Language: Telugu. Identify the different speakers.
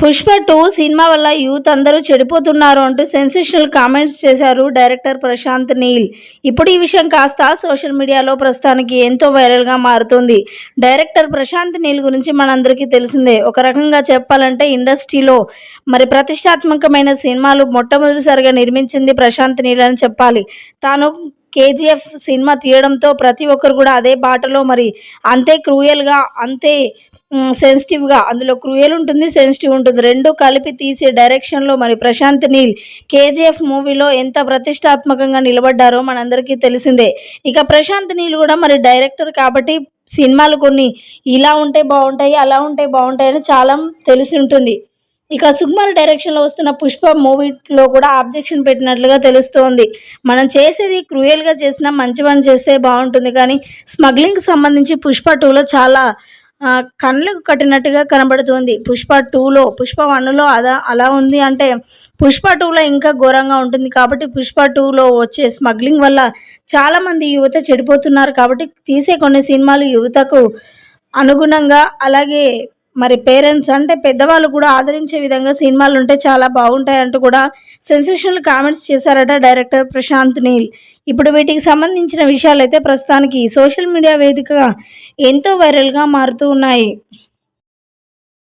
Speaker 1: పుష్ప టూ సినిమా వల్ల యూత్ అందరూ చెడిపోతున్నారు అంటూ సెన్సేషనల్ కామెంట్స్ చేశారు డైరెక్టర్ ప్రశాంత్ నీల్. ఇప్పుడు ఈ విషయం కాస్త సోషల్ మీడియాలో ప్రస్తుతానికి ఎంతో వైరల్గా మారుతుంది. డైరెక్టర్ ప్రశాంత్ నీల్ గురించి మనందరికీ తెలిసిందే. ఒక రకంగా చెప్పాలంటే ఇండస్ట్రీలో మరి ప్రతిష్టాత్మకమైన సినిమాలు మొట్టమొదటిసారిగా నిర్మించింది ప్రశాంత్ నీల్ అని చెప్పాలి. తాను కేజీఎఫ్ సినిమా తీయడంతో ప్రతి ఒక్కరు కూడా అదే బాటలో మరి అంతే క్రూయల్గా అంతే సెన్సిటివ్గా అందులో క్రూయల్ ఉంటుంది సెన్సిటివ్ ఉంటుంది. రెండు కలిపి తీసే డైరెక్షన్లో మరి ప్రశాంత్ నీల్ కేజీఎఫ్ మూవీలో ఎంత ప్రతిష్టాత్మకంగా నిలబడ్డారో మనందరికీ తెలిసిందే. ఇక ప్రశాంత్ నీల్ కూడా మరి డైరెక్టర్ కాబట్టి సినిమాలు కొన్ని ఇలా ఉంటే బాగుంటాయి అలా ఉంటే బాగుంటాయి అని చాలా తెలిసి ఉంటుంది. ఇక సుకుమార్ డైరెక్షన్లో వస్తున్న పుష్ప మూవీలో కూడా ఆబ్జెక్షన్ పెట్టినట్లుగా తెలుస్తోంది. మనం చేసేది క్రూయల్గా చేసినా మంచి పని చేస్తే బాగుంటుంది. కానీ స్మగ్లింగ్కి సంబంధించి పుష్ప టూలో చాలా కళ్ళకు కట్టినట్టుగా కనబడుతుంది. పుష్ప టూలో పుష్ప వన్లో అదా అలా ఉంది అంటే పుష్ప టూలో ఇంకా ఘోరంగా ఉంటుంది కాబట్టి పుష్ప టూలో వచ్చే స్మగ్లింగ్ వల్ల చాలామంది యువత చెడిపోతున్నారు కాబట్టి తీసే కొన్ని సినిమాలు యువతకు అనుగుణంగా అలాగే మరి పేరెంట్స్ అంటే పెద్దవాళ్ళు కూడా ఆదరించే విధంగా సినిమాలు ఉంటే చాలా బాగుంటాయి అంటూ కూడా సెన్సేషనల్ కామెంట్స్ చేశారట డైరెక్టర్ ప్రశాంత్ నీల్. ఇప్పుడు వీటికి సంబంధించిన విషయాలు అయితే ప్రస్తుతానికి సోషల్ మీడియా వేదికగా ఎంతో వైరల్గా మారుతూ ఉన్నాయి.